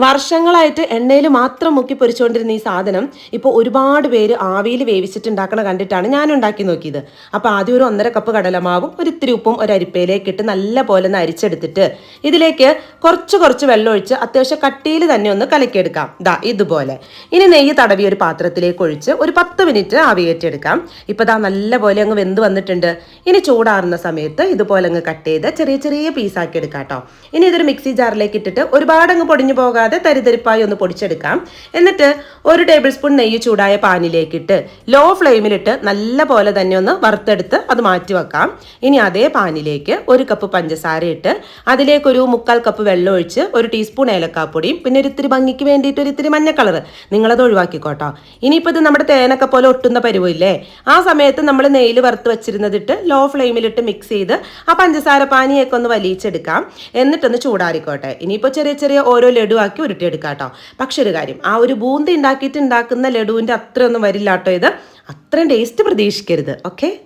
വർഷങ്ങളായിട്ട് എണ്ണയിൽ മാത്രം മുക്കി പൊരിച്ചുകൊണ്ടിരുന്ന ഈ സാധനം ഇപ്പോൾ ഒരുപാട് പേര് ആവിയിൽ വേവിച്ചിട്ട് ഉണ്ടാക്കണ കണ്ടിട്ടാണ് ഞാൻ ഉണ്ടാക്കി നോക്കിയത്. അപ്പോൾ ആദ്യം ഒരു ഒന്നര കപ്പ് കടലമാവും ഒരു ഇത്തിരി ഉപ്പും ഒരു അരിപ്പയിലേക്ക് ഇട്ട് നല്ല പോലെ ഒന്ന് അരിച്ചെടുത്തിട്ട് ഇതിലേക്ക് കുറച്ച് കുറച്ച് വെള്ളം ഒഴിച്ച് അത്യാവശ്യം കട്ടിയിൽ തന്നെ ഒന്ന് കലക്കിയെടുക്കാം. ദാ ഇതുപോലെ. ഇനി നെയ്യ് തടവി ഒരു പാത്രത്തിലേക്ക് ഒഴിച്ച് ഒരു പത്ത് മിനിറ്റ് ആവിയേറ്റെടുക്കാം ഇപ്പോൾ ദാ നല്ല പോലെ അങ്ങ് വെന്ത് വന്നിട്ടുണ്ട്. ഇനി ചൂടാറുന്ന സമയത്ത് ഇതുപോലെ അങ്ങ് കട്ട് ചെയ്ത് ചെറിയ ചെറിയ പീസാക്കി എടുക്കാം കേട്ടോ. ഇനി ഇതൊരു മിക്സി ജാറിലേക്ക് ഇട്ടിട്ട് ഒരുപാട് അങ്ങ് പൊടിഞ്ഞു പോകാതെ തരിതരിപ്പായി ഒന്ന് പൊടിച്ചെടുക്കാം. എന്നിട്ട് ഒരു ടേബിൾ സ്പൂൺ നെയ്യ് ചൂടായ പാനിലേക്കിട്ട് ലോ ഫ്ലെയിമിലിട്ട് നല്ല പോലെ തന്നെ ഒന്ന് വറുത്തെടുത്ത് അത് മാറ്റി വെക്കാം ഇനി അതേ പാനിലേക്ക് ഒരു കപ്പ് പഞ്ചസാര ഇട്ട് അതിലേക്കൊരു മുക്കാൽ കപ്പ് വെള്ളം ഒഴിച്ച് ഒരു ടീസ്പൂൺ ഏലക്കാപ്പൊടിയും പിന്നെ ഒരു ഇത്തിരി ഭംഗിക്ക് വേണ്ടിയിട്ട് ഒരു ഇത്തിരി മഞ്ഞ കളർ നിങ്ങളത് ഒഴിവാക്കിക്കോട്ടോ. ഇനിയിപ്പോൾ ഇത് നമ്മുടെ തേനൊക്കെ പോലെ ഒട്ടുന്ന പരുവില്ലേ ആ സമയത്ത് നമ്മൾ നെയ്യിൽ വറുത്ത് വെച്ചിരുന്നതിട്ട് ലോ ഫ്ലെയിമിലിട്ട് മിക്സ് ചെയ്ത് ആ പഞ്ചസാര പാനിയൊക്കെ ഒന്ന് വലിയിച്ചെടുക്കാം എന്നിട്ടൊന്ന് ചൂടാറിക്കോട്ടെ. ഇനിയിപ്പോൾ ചെറിയ ചെറിയ ഓരോ ലഡു ആക്കി ഉരുട്ടിയെടുക്കാം കേട്ടോ. പക്ഷെ ഒരു കാര്യം ആ ഒരു ബൂന്തി ഉണ്ടാക്കിയിട്ട് ഉണ്ടാക്കുന്ന ലഡുവിന്റെ അത്രയൊന്നും വരില്ല കേട്ടോ ഇത്. അത്രയും ടേസ്റ്റ് പ്രതീക്ഷിക്കരുത് ഓക്കെ